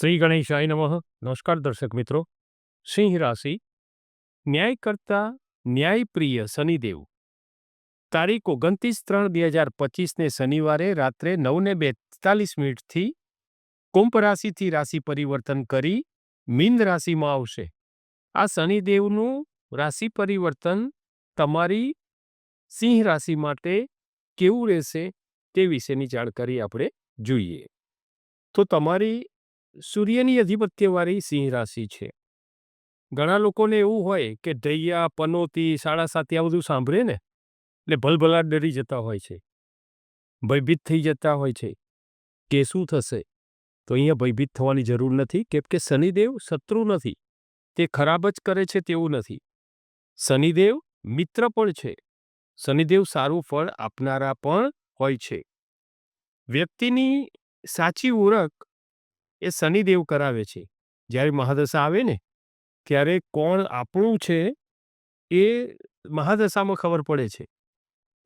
શ્રી ગણેશાય નમઃ. નમસ્કાર દર્શક મિત્રો. સિંહ રાશિ. ન્યાયકર્તા ન્યાયપ્રિય શનિદેવ. તારીખ ઓગણત્રીસ ત્રણ બે હજાર પચીસને શનિવારે રાત્રે નવને બેતાલીસ મિનિટથી કુંભ રાશિથી રાશિ પરિવર્તન કરી મીન રાશિમાં આવશે. આ શનિદેવનું રાશિ પરિવર્તન તમારી સિંહ રાશિ માટે કેવું રહેશે તે વિશેની જાણકારી આપણે જોઈએ. તો તમારી સૂર્યની અધિપત્યવાળી સિંહ રાશિ છે. ઘણા લોકોને એવું હોય કે ઢૈયા પનોતી, સાડા સાતી આ બધું સાંભળે ને, એટલે ભલભલા ડરી જતા હોય છે. ભયભીત થઈ જતા હોય છે કે શું થશે? તો અહીંયા ભયભીત થવાની જરૂર નથી, કેમ કે શનિદેવ શત્રુ નથી. તે ખરાબ જ કરે છે તેવું નથી. શનિદેવ મિત્ર પણ છે. શનિદેવ સારું ફળ આપનારા પણ હોય છે. વ્યક્તિની સાચી ઓળખ એ શનિદેવ કરાવે છે. જ્યારે મહાદશા આવે ને, ત્યારે કોણ આપણું છે એ મહાદશામાં ખબર પડે છે.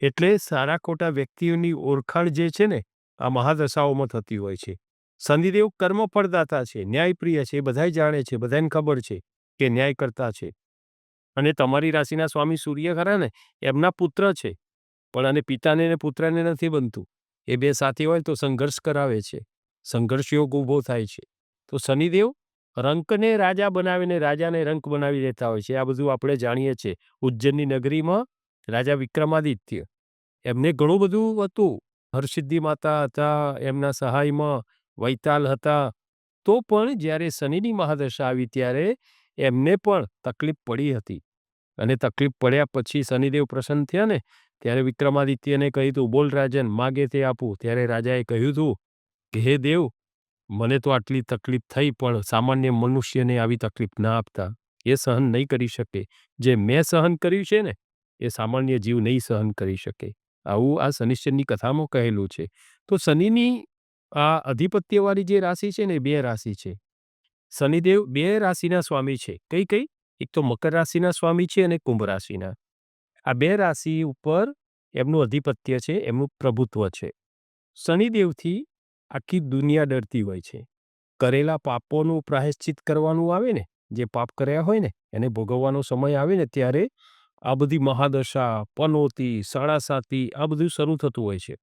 એટલે સારા ખોટા વ્યક્તિઓની ઓળખાણ જે છે ને, આ મહાદશાઓમાં થતી હોય છે. શનિદેવ કર્મ ફળદાતા છે, ન્યાયપ્રિય છે, એ બધાય જાણે છે બધાને ખબર છે કે ન્યાય કરતા છે. અને તમારી રાશિના સ્વામી સૂર્ય ખરા ને, એમના પુત્ર છે. પણ અને પિતાને ને પુત્રને નથી બનતું. એ બે સાથે હોય તો સંઘર્ષ કરાવે છે. સંઘર્ષ યોગ ઊભો થાય છે. તો શનિદેવ રંકને રાજા બનાવીને રાજાને રંક બનાવી દેતા હોય છે. આ બધું આપણે જાણીએ છીએ. ઉજ્જૈનની નગરીમાં રાજા વિક્રમાદિત્ય, એમને ઘણું બધું હતું. હરસિદ્ધિ માતા હતા, એમના સહાયમાં વૈતાલ હતા. તો પણ જ્યારે શનિની મહાદશા આવી ત્યારે એમને પણ તકલીફ પડી હતી. અને તકલીફ પડ્યા પછી શનિદેવ પ્રસન્ન થયા ને, ત્યારે વિક્રમાદિત્યને કહ્યું તું, બોલ રાજન, માગે તે આપું. ત્યારે રાજાએ કહ્યું હતું કે, હે દેવ, મને તો આટલી તકલીફ થઈ, પણ સામાન્ય મનુષ્યને આવી તકલીફ ના આપતા. એ સહન નહીં કરી શકે. જે મેં સહન કર્યું છે ને, એ સામાન્ય જીવ નહીં સહન કરી શકે. આવું આ શનિશ્ચરની કથામાં કહેલું છે. તો શનિની આ અધિપત્યવાળી જે રાશિ છે ને બે રાશિ છે. શનિદેવ બે રાશિના સ્વામી છે. કઈ કઈ? એક તો મકર રાશિના સ્વામી છે અને કુંભ રાશિના. આ બે રાશિ ઉપર એમનું અધિપત્ય છે, એમનું પ્રભુત્વ છે. શનિદેવથી આખી દુનિયા ડરતી હોય છે. કરેલા પાપોનું પ્રાયશ્ચિત કરવાનું આવે ને, જે પાપ કર્યા હોય ને, એને ભોગવવાનો સમય આવે ને, ત્યારે આ બધી મહાદશા, પનોતી સાડાસાતી આ બધું શરૂ થતું હોય છે.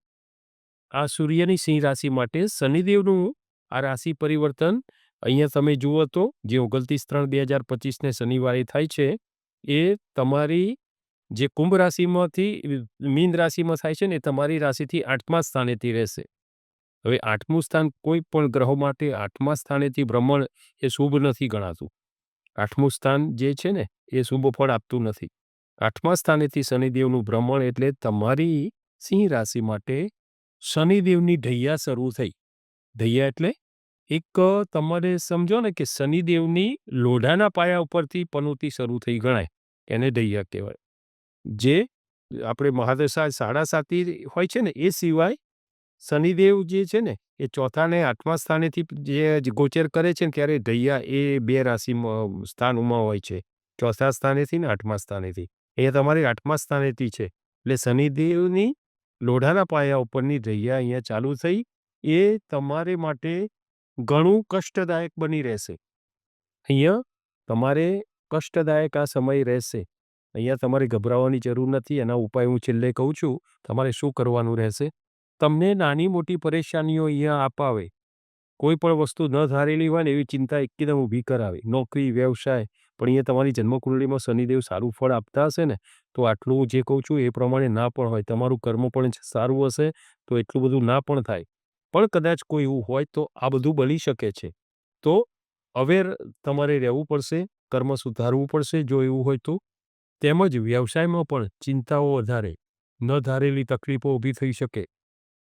આ સૂર્યની સિંહ રાશિ માટે શનિદેવનું આ રાશિ પરિવર્તન, અહીંયા તમે જુઓ તો, જે ઓગણત્રીસ ત્રણ બે હજાર પચીસને શનિવારે થાય છે, એ તમારી જે કુંભ રાશિમાંથી, મીન રાશિમાં થાય છે ને, એ તમારી રાશિથી આઠમા સ્થાનેથી રહેશે. હવે આઠમું સ્થાન કોઈ પણ ગ્રહો માટે આઠમા સ્થાનેથી ભ્રમણ એ શુભ નથી ગણાતું. આઠમું સ્થાન જે છે ને, એ શુભ ફળ આપતું નથી. આઠમા સ્થાનેથી શનિદેવનું ભ્રમણ એટલે તમારી સિંહ રાશિ માટે શનિદેવની ઢૈયા શરૂ થઈ. ઢૈયા એટલે એક, તમારે સમજો ને કે શનિદેવની લોઢાના પાયા ઉપરથી પનોતી શરૂ થઈ ગણાય. એને ઢૈયા કહેવાય. જે આપણે મહાદશા સાડા સાતી હોય છે ને, એ સિવાય શનિદેવ જે છે ને, એ ચોથા ને આઠમા સ્થાનેથી જે ગોચર કરે છે ને, ત્યારે ધૈયા એ બે રાશિમાં ઉમા હોય છે. ચોથા સ્થાનેથી ને આઠમા સ્થાનેથી. એ તમારી આઠમા સ્થાનેથી છે. એટલે શનિદેવની લોઢાના પાયા ઉપરની ધૈયા અહીંયા ચાલુ થઈ. એ તમારે માટે ઘણું કષ્ટદાયક બની રહેશે. અહીંયા તમારે કષ્ટદાયક આ સમય રહેશે. અહીંયા તમારે ગભરાવાની જરૂર નથી. એના ઉપાય હું છેલ્લે કહું છું. તમારે શું કરવાનું રહેશે? તમને નાની મોટી પરેશાનીઓ અહીંયા અપાવે, કોઈ પણ વસ્તુ ન ધારેલી હોય ને એવી ચિંતા એકદમ ઊભી કરાવે. નોકરી, વ્યવસાય, પણ અહીંયા તમારી જન્મકુંડળીમાં શનિદેવ સારું ફળ આપતા હશે ને, તો આટલું જે કહું છું એ પ્રમાણે ના પણ હોય. તમારું કર્મ પણ સારું હશે, તો એટલું બધું ના પણ થાય. પણ કદાચ કોઈ એવું હોય તો આ બધું બની શકે છે. તો અવેર તમારે રહેવું પડશે, કર્મ સુધારવું પડશે જો એવું હોય તો. તેમજ વ્યવસાયમાં પણ ચિંતાઓ વધારે, ન ધારેલી તકલીફો ઊભી થઈ શકે.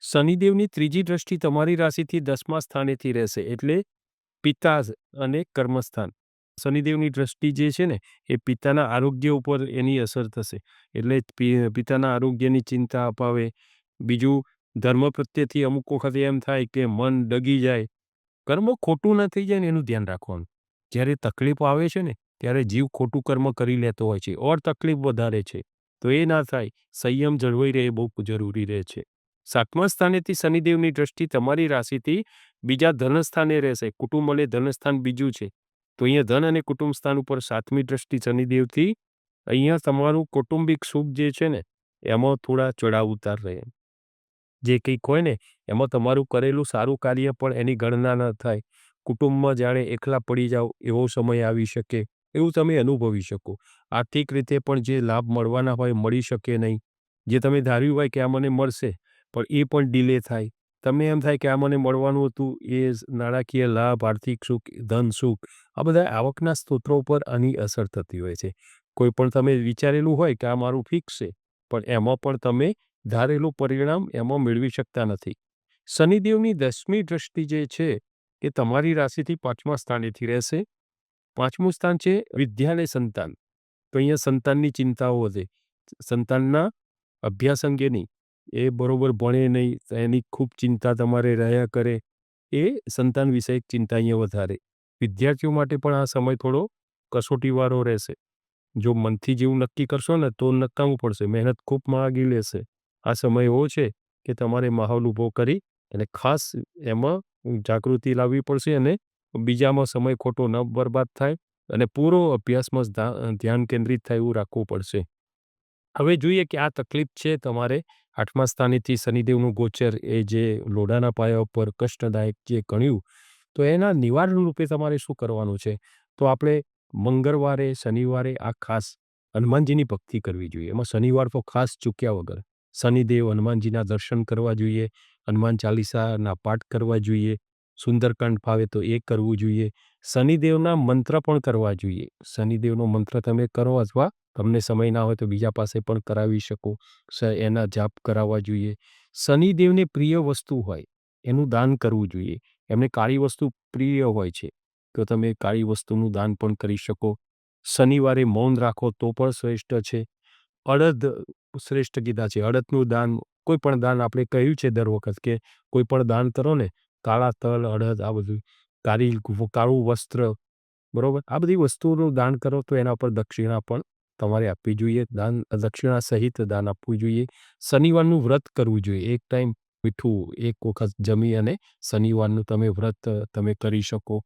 શનિદેવની ત્રીજી દ્રષ્ટિ તમારી રાશિથી દસમા સ્થાનેથી રહેશે એટલે પિતા અને કર્મસ્થાન. શનિદેવની દ્રષ્ટિ જે છે ને, એ પિતાના આરોગ્ય ઉપર એની અસર થશે. એટલે પિતાના આરોગ્યની ચિંતા અપાવે. બીજું, ધર્મ પ્રત્યેથી અમુક વખતે એમ થાય કે મન ડગી જાય. કર્મ ખોટું ન થઈ જાય ને એનું ધ્યાન રાખવાનું. જ્યારે તકલીફ આવે છે ને, ત્યારે જીવ ખોટું કર્મ કરી લેતો હોય છે, ઓર તકલીફ વધારે છે. તો એ ના થાય. સંયમ જળવાઈ રહે બહુ જરૂરી રહે છે. સાતમા સ્થાનેથી શનિદેવની દ્રષ્ટિ તમારી રાશિથી બીજા ધનસ્થાને રહેશે કુટુંબ અને ધનસ્થાન બીજું છે. તો અહીંયા ધન અને કુટુંબ સ્થાન ઉપર સાતમી દ્રષ્ટિ શનિદેવથી અહીંયા તમારું કૌટુંબિક સુખ જે છે ને, એમાં થોડા ચડાવ ઉતાર રહે. જે કંઈક હોય ને, એમાં તમારું કરેલું સારું કાર્ય પણ એની ગણના ન થાય. કુટુંબમાં જાણે એકલા પડી જાઓ, એવો સમય આવી શકે. એવું તમે અનુભવી શકો. આર્થિક રીતે પણ જે લાભ મળવાના હોય, મળી શકે નહીં. જે તમે ધાર્યું હોય કે આ મને મળશે પણ એ પણ ડિલે થાય. તમને એમ થાય કે આ મને મળવાનું હતું, એ નાણાકીય લાભ, આર્થિક સુખ, ધન સુખ, આ બધા આવકના સ્ત્રોતો પર આની અસર થતી હોય છે. કોઈ પણ તમે વિચારેલું હોય કે આ મારું ફિક્સ છે, પણ એમાં પણ તમે ધારેલું પરિણામ એમાં મેળવી શકતા નથી. શનિદેવની દસમી દ્રષ્ટિ જે છે એ તમારી રાશિથી પાંચમા સ્થાનેથી રહેશે. પાંચમું સ્થાન છે વિદ્યા અને સંતાન. તો અહીંયા સંતાનની ચિંતાઓ વધે. સંતાનના અભ્યાસ અંગેની એ બરોબર ભણે નહીં, એની ખૂબ ચિંતા તમારે રહ્યા કરે, એ સંતાન વિષયક ચિંતા અહીંયા વધારે. વિદ્યાર્થીઓ માટે પણ આ સમય થોડો કસોટીવાળો રહેશે. જો મનથી જેવું નક્કી કરશો ને તો નકામું પડશે, મહેનત ખૂબ માગી લેશે. આ સમય એવો છે કે તમારે માહોલ ઊભો કરી અને ખાસ એમાં જાગૃતિ લાવવી પડશે અને બીજામાં સમય ખોટો ન, બરબાદ થાય અને પૂરો અભ્યાસમાં ધ્યાન કેન્દ્રિત થાય એવું રાખવું પડશે. હવે જોઈએ કે આ તકલીફ છે તમારે આઠમા સ્થાનેથી શનિદેવનું ગોચર એ જે લોડાના પાયા ઉપર કષ્ટદાયક જે ગણ્યું, તો એના નિવારણ રૂપે તમારે શું કરવાનું છે? તો આપણે મંગળવારે, શનિવારે આ ખાસ હનુમાનજીની ભક્તિ કરવી જોઈએ. એમાં શનિવાર તો ખાસ ચૂક્યા વગર. શનિદેવ હનુમાનજીના દર્શન કરવા જોઈએ, હનુમાન ચાલીસાના પાઠ કરવા જોઈએ, સુંદરકાંડ ફાવે તો એ કરવું જોઈએ. શનિદેવના મંત્ર પણ કરવા જોઈએ. શનિદેવનો મંત્ર તમે કરો અથવા તમને સમય ના હોય તો બીજા પાસે પણ કરાવી શકો. એના જાપ કરાવવા જોઈએ. શનિદેવને પ્રિય વસ્તુ હોય, એનું દાન કરવું જોઈએ. એમને કાળી વસ્તુ પ્રિય હોય છે, તો તમે કાળી વસ્તુનું દાન પણ કરી શકો. શનિવારે મૌન રાખો તો પણ શ્રેષ્ઠ છે. અડદ શ્રેષ્ઠ કીધા છે. અડદનું દાન, કોઈ પણ દાન આપણે કહ્યું છે દર વખત કે કોઈ પણ દાન કરો ને, કાળા તલ, અડદ, આ બધું, કાળી કાળું વસ્ત્ર, બરોબર? આ બધી વસ્તુઓનું દાન કરો તો એના પર દક્ષિણા પણ તમારે આપવી જોઈએ, દાન, દક્ષિણા સહિત દાન આપવું જોઈએ. શનિવારનું વ્રત કરવું જોઈએ. એક ટાઈમ મીઠું, એક વખત જમી અને શનિવારનું તમે વ્રત તમે કરી શકો.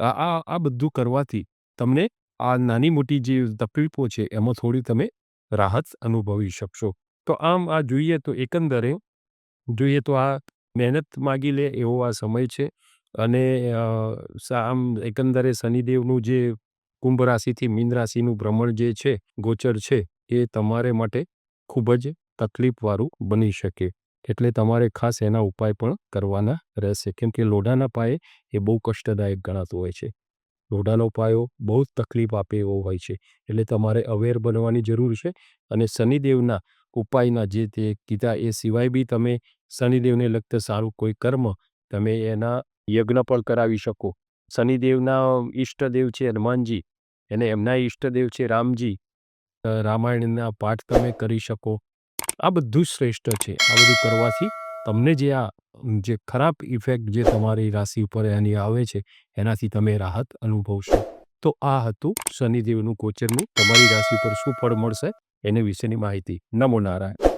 આ આ બધું કરવાથી તમને આ નાની મોટી જે તકલીફો છે, એમાં થોડી તમે રાહત અનુભવી શકશો. તો આમ આ જોઈએ તો એકંદરે, જોઈએ તો આ મહેનત માગી લે એવો આ સમય છે. અને આમ એકંદરે શનિદેવનું જે કુંભ રાશિથી મીન રાશિનું ભ્રમણ જે છે, ગોચર છે, એ તમારે માટે ખૂબ જ તકલીફવાળું બની શકે. એટલે તમારે ખાસ એના ઉપાય પણ કરવાના રહેશે. કેમ કે લોઢાના પાયે એ બહુ કષ્ટદાયક ગણાતું હોય છે. લોઢાનો પાયો બહુ જ તકલીફ આપે એવો હોય છે. એટલે તમારે અવેર બનવાની જરૂર છે અને શનિદેવના ઉપાયના જે તે કીધા એ સિવાય બી તમે શનિદેવને લગતા સારું કોઈ કર્મ તમે એના યજ્ઞ પણ કરાવી શકો. શનિદેવના ઈષ્ટદેવ છે હનુમાનજી અને એમના ઈષ્ટદેવ છે રામજી રામાયણના પાઠ તમે કરી શકો. આ બધું શ્રેષ્ઠ છે. આ બધું કરવાથી તમને જે આ, જે ખરાબ ઇફેક્ટ જે તમારી રાશિ ઉપર એની આવે છે, એનાથી તમે રાહત અનુભવશો. તો આ હતું શનિદેવનું ગોચરનું. તમારી રાશિ ઉપર શું ફળ મળશે, એને વિશેની માહિતી. નમો નારાયણ.